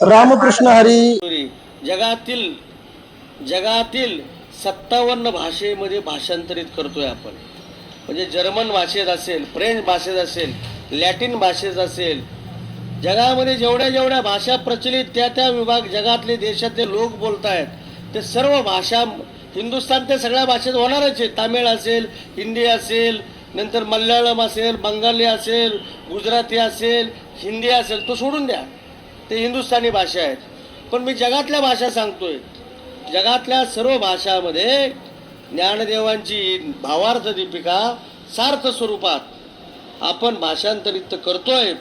रामकृष्ण हरी. जगातील जगातील सत्तावन्न भाषेमध्ये भाषांतरित करतोय आपण. म्हणजे जर्मन भाषेत असेल फ्रेंच भाषेत असेल लॅटिन भाषेत असेल जगामध्ये जेवढ्या जेवढ्या भाषा प्रचलित त्या त्या विभाग जगातले देशातले लोक बोलत आहेत ते सर्व भाषा हिंदुस्थान ते सगळ्या भाषेत होणारच आहे. तामिळ असेल हिंदी असेल नंतर मल्याळम असेल बंगाली असेल गुजराती असेल हिंदी असेल तो सोडून द्या. ते हिंदुस्थानी भाषा आहेत. पण मी जगातल्या भाषा सांगतोय. जगातल्या सर्व भाषामध्ये ज्ञानदेवांची भावार्थ दीपिका सार्थ स्वरूपात आपण भाषांतरित करतोय.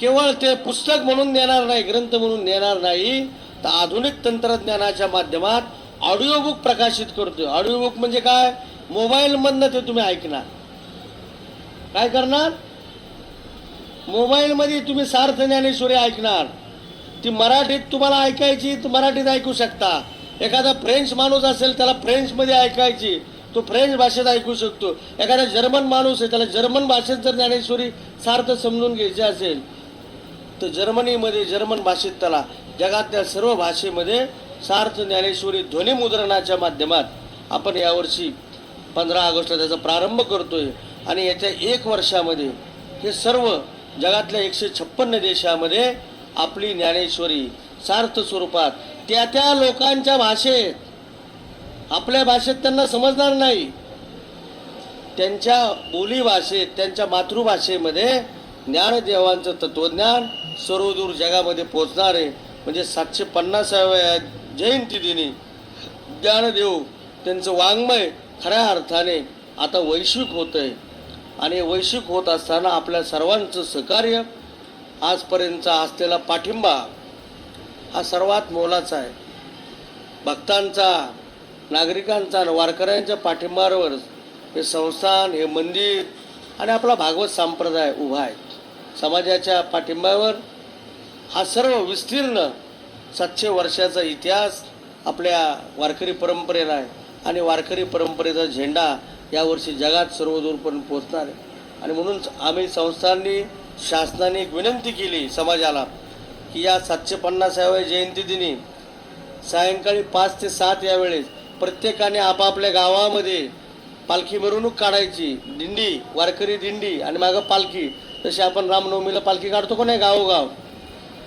केवळ ते पुस्तक म्हणून देणार नाही ग्रंथ म्हणून देणार नाही तर आधुनिक तंत्रज्ञानाच्या माध्यमात ऑडिओ बुक प्रकाशित करतोय. ऑडिओ बुक म्हणजे काय? मोबाईलमधनं ते तुम्ही ऐकणार. काय करणार? मोबाईलमध्ये तुम्ही सार्थ ज्ञानेश्वरी ऐकणार. ती मराठीत तुम्हाला ऐकायची तर मराठीत ऐकू शकता. एखादा फ्रेंच माणूस असेल त्याला फ्रेंचमध्ये ऐकायची तो फ्रेंच भाषेत ऐकू शकतो. एखादा जर्मन माणूस आहे त्याला जर्मन भाषेत जर ज्ञानेश्वरी सार्थ समजून घ्यायची असेल तर जर्मनीमध्ये जर्मन भाषेत त्याला जगातल्या सर्व भाषेमध्ये सार्थ ज्ञानेश्वरी ध्वनिमुद्रणाच्या माध्यमात आपण यावर्षी पंधरा ऑगस्टला त्याचा प्रारंभ करतोय. आणि याच्या एक वर्षामध्ये हे सर्व जगातल्या एकशे छप्पन्न देशामध्ये आपली ज्ञानेश्वरी सार्थ स्वरूपात त्या त्या लोकांच्या भाषेत आपल्या भाषेत त्यांना समजणार नाही. त्यांच्या बोली भाषेत त्यांच्या मातृभाषेमध्ये ज्ञानदेवांचं तत्वज्ञान सर्वदूर जगामध्ये पोचणार आहे म्हणजे सातशे पन्नासाव्या जयंती दिनी ज्ञानदेव त्यांचं वाङ्मय खऱ्या अर्थाने आता वैश्विक होतं आहे आणि वैश्विक होत असताना आपल्या सर्वांचं सहकार्य आजपर्यंतचा असलेला पाठिंबा हा सर्वात मोलाचा आहे. भक्तांचा नागरिकांचा आणि वारकऱ्यांच्या पाठिंब्यावर हे संस्थान हे मंदिर आणि आपला भागवत संप्रदाय उभा आहे. समाजाच्या पाठिंब्यावर हा सर्व विस्तीर्ण सातशे वर्षाचा इतिहास आपल्या वारकरी परंपरेला आहे. आणि वारकरी परंपरेचा झेंडा यावर्षी जगात सर्वदूरपर्यंत पोचणार आहे. आणि म्हणून आम्ही संस्थांनी शासनाने एक विनंती केली समाजाला की या सातशे पन्नासाव्या जयंती दिनी सायंकाळी पाच ते सात यावेळेस प्रत्येकाने आपापल्या गावामध्ये पालखी मिरवणूक काढायची. दिंडी वारकरी दिंडी आणि मागं पालखी. तशी आपण रामनवमीला पालखी काढतो का नाही गावोगाव?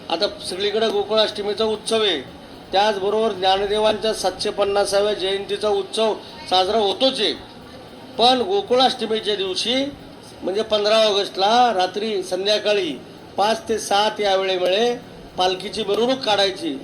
आता सगळीकडे गोकुळाष्टमीचा उत्सव आहे. त्याचबरोबर ज्ञानदेवांच्या सातशे पन्नासाव्या जयंतीचा उत्सव साजरा होतोच आहे. पण गोकुळाष्टमीच्या दिवशी म्हणजे पंधरा ऑगस्टला रात्री संध्याकाळी पाच ते सात या वेळेमुळे पालखीची मिरवणूक काढायची.